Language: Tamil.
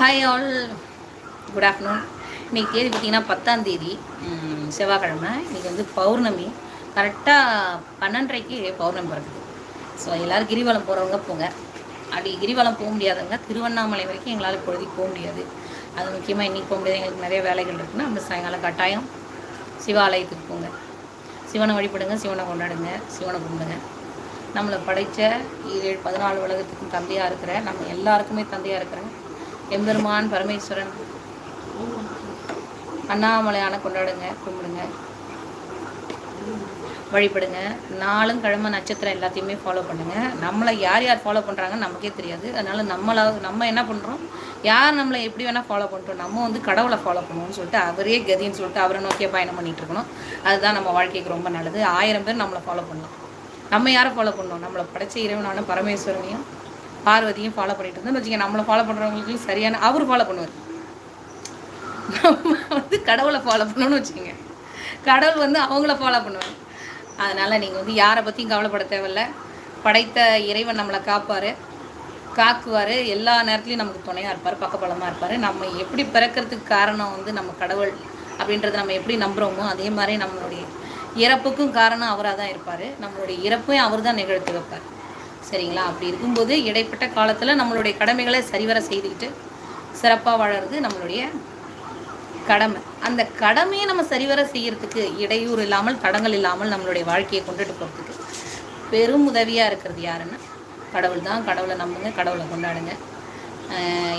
ஹாய் ஆல் குட் ஆஃப்டர்நூன் இன்றைக்கி தேதி பார்த்தீங்கன்னா பத்தாம் தேதி செவ்வாய்க்கிழமை. இன்றைக்கி வந்து பௌர்ணமி. கரெக்டாக பன்னெண்டரைக்கு பௌர்ணமி பிறக்குது. ஸோ எல்லோரும் கிரிவலம் போகிறவங்க போங்க. அப்படி கிரிவலம் போக முடியாதவங்க திருவண்ணாமலை வரைக்கும் எங்களால் இப்பொழுதைக்கு போக முடியாது. அது முக்கியமாக இன்றைக்கி போக முடியாது. எங்களுக்கு நிறைய வேலைகள் இருக்குன்னா அந்த சாயங்காலம் கட்டாயம் சிவாலயத்துக்கு போங்க. சிவனை வழிபடுங்க சிவனை கொண்டாடுங்க சிவனை கும்பிடுங்க. நம்மளை படைத்த ஏழு பதினாலு உலகத்துக்கும் தந்தையாக இருக்கிற நம்ம எல்லாருக்குமே தந்தையாக இருக்கிற எம்பெருமான் பரமேஸ்வரன். அண்ணாமலையான கொண்டாடுங்க கும்பிடுங்க. வழிபடுங்க. நாளும் கிழமை நட்சத்திரம் எல்லாத்தையுமே ஃபாலோ பண்ணுங்கள் நம்மளை யார் யார் ஃபாலோ பண்ணுறாங்கன்னு நமக்கே தெரியாது. அதனால் நம்மளை நம்ம என்ன பண்ணுறோம் யார் நம்மளை எப்படி வேணால் ஃபாலோ பண்ணுறோம் நம்ம வந்து கடவுளை ஃபாலோ பண்ணுவோம்னு சொல்லிட்டு அவரே கதின்னு சொல்லிட்டு அவரை நோக்கிய பயணம் பண்ணிகிட்டு இருக்கணும். அதுதான் நம்ம வாழ்க்கைக்கு ரொம்ப நல்லது. ஆயிரம் பேர் நம்மளை ஃபாலோ பண்ணலாம். நம்ம யாரை ஃபாலோ பண்ணோம் நம்மளை படைச்ச இறைவனான பரமேஸ்வரனையும் பார்வதியும் ஃபாலோ பண்ணிட்டு இருந்தோம். வச்சுக்க நம்மளை ஃபாலோ பண்ணுறவங்களுக்கு சரியான அவர் ஃபாலோ பண்ணுவார். நம்ம வந்து கடவுளை ஃபாலோ பண்ணணும்னு வச்சுக்கோங்க கடவுள் வந்து அவங்கள ஃபாலோ பண்ணுவார். அதனால் நீங்கள் வந்து யாரை பற்றியும் கவலைப்பட தேவையில்ல. படைத்த இறைவன் நம்மளை காப்பார். காக்குவார். எல்லா நேரத்துலையும் நமக்கு துணையாக இருப்பார் பக்கபலமாக இருப்பார். நம்ம எப்படி பிறக்கிறதுக்கு காரணம் வந்து நம்ம கடவுள் அப்படின்றத நம்ம எப்படி நம்புகிறோமோ அதே மாதிரி நம்மளுடைய இறப்புக்கும் காரணம் அவராக தான் இருப்பார். நம்மளுடைய இறப்பையும் அவர் தான் நிகழ்த்து வைப்பார். சரிங்களா? அப்படி இருக்கும்போது இடைப்பட்ட காலத்தில் நம்மளுடைய கடமைகளை சரிவர செய்துக்கிட்டு சிறப்பாக வாழறது நம்மளுடைய கடமை. அந்த கடமையை நம்ம சரிவர செய்யறதுக்கு இடையூறு இல்லாமல் தடங்கள் இல்லாமல் நம்மளுடைய வாழ்க்கையை கொண்டுட்டு போகிறதுக்கு பெரும் உதவியாக இருக்கிறது யாருன்னா கடவுள் தான் கடவுளை நம்புங்க கடவுளை கொண்டாடுங்க.